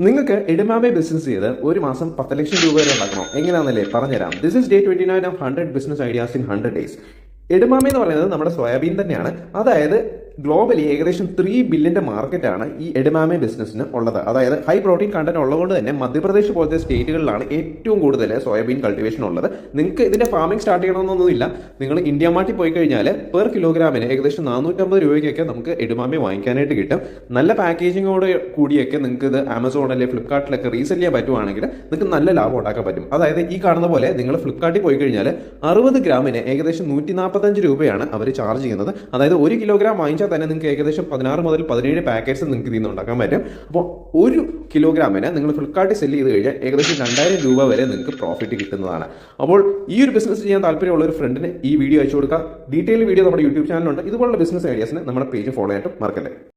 നിങ്ങൾക്ക് edamame business ചെയ്ത് ഒരു മാസം പത്ത് ലക്ഷം രൂപ വരെ ഉണ്ടാക്കണോ? എങ്ങനെയാണെന്നല്ലേ പറഞ്ഞുതരാം. This is day twenty nine of hundred business ideas in hundred days edamame എന്ന് പറയുന്നത് നമ്മുടെ സോയാബീൻ തന്നെയാണ്. അതായത് ഗ്ലോബലി ഏകദേശം ത്രീ ബില്യന്റെ മാർക്കറ്റാണ് ഈ എഡമാമെ ബിസിനസ്സിന് ഉള്ളത്. അതായത് ഹൈ പ്രോട്ടീൻ കണ്ടന്റ് ഉള്ളതുകൊണ്ട് തന്നെ മധ്യപ്രദേശ് പോലത്തെ സ്റ്റേറ്റുകളിലാണ് ഏറ്റവും കൂടുതൽ സോയാബീൻ കൾട്ടിവേഷൻ ഉള്ളത്. നിങ്ങൾക്ക് ഇതിന്റെ ഫാമിംഗ് സ്റ്റാർട്ട് ചെയ്യണമെന്നൊന്നുമില്ല. നിങ്ങൾ ഇന്ത്യ മാർട്ടിൽ പോയി കഴിഞ്ഞാൽ പെർ കിലോഗ്രാമിന് ഏകദേശം നാനൂറ്റമ്പത് രൂപയ്ക്കൊക്കെ നമുക്ക് എഡുമാമെ വാങ്ങിക്കാനായിട്ട് കിട്ടും. നല്ല പാക്കേജിങ്ങോട് കൂടിയൊക്കെ നിങ്ങൾക്ക് ഇത് ആമസോൺ ഫ്ലിപ്കാർട്ടിലൊക്കെ റീസെൽ ചെയ്യാൻ പറ്റുവാണെങ്കിൽ നിങ്ങൾക്ക് നല്ല ലാഭം ഉണ്ടാക്കാൻ പറ്റും. അതായത് ഈ കാണുന്ന പോലെ നിങ്ങൾ ഫ്ലിപ്കാർട്ടിൽ പോയി കഴിഞ്ഞാൽ അറുപത് ഗ്രാമിന് ഏകദേശം നൂറ്റി നാൽപ്പത്തഞ്ച് രൂപയാണ് അവർ ചാർജ് ചെയ്യുന്നത്. അതായത് ഒരു കിലോഗ്രാം വാങ്ങിച്ചാൽ തന്നെ നിങ്ങൾക്ക് ഏകദേശം പതിനാറ് മുതൽ പതിനേഴ് പാക്കറ്റ്സ് നിങ്ങൾക്ക് ഇതിൽ നിന്ന് ഉണ്ടാക്കാൻ പറ്റും. അപ്പോൾ ഒരു കിലോഗ്രാമിന് നിങ്ങൾ ഫ്ലിപ്കാർട്ടിൽ സെല്ല് ചെയ്ത് കഴിഞ്ഞാൽ ഏകദേശം രണ്ടായിരം രൂപ വരെ നിങ്ങൾക്ക് പ്രോഫിറ്റ് കിട്ടുന്നതാണ്. അപ്പോൾ ഈ ഒരു ബിസിനസ് ചെയ്യാൻ താല്പര്യമുള്ള ഒരു ഫ്രണ്ടിന് ഈ വീഡിയോ അയച്ചു കൊടുക്കുക ഡീറ്റെയിൽ വീഡിയോ നമ്മുടെ യൂട്യൂബ് ചാനലുണ്ട് ഇതുപോലുള്ള ബിസിനസ് ഐഡിയാസിന് നമ്മുടെ പേജ് ഫോളോ ആയിട്ട് മറക്കല്ലേ.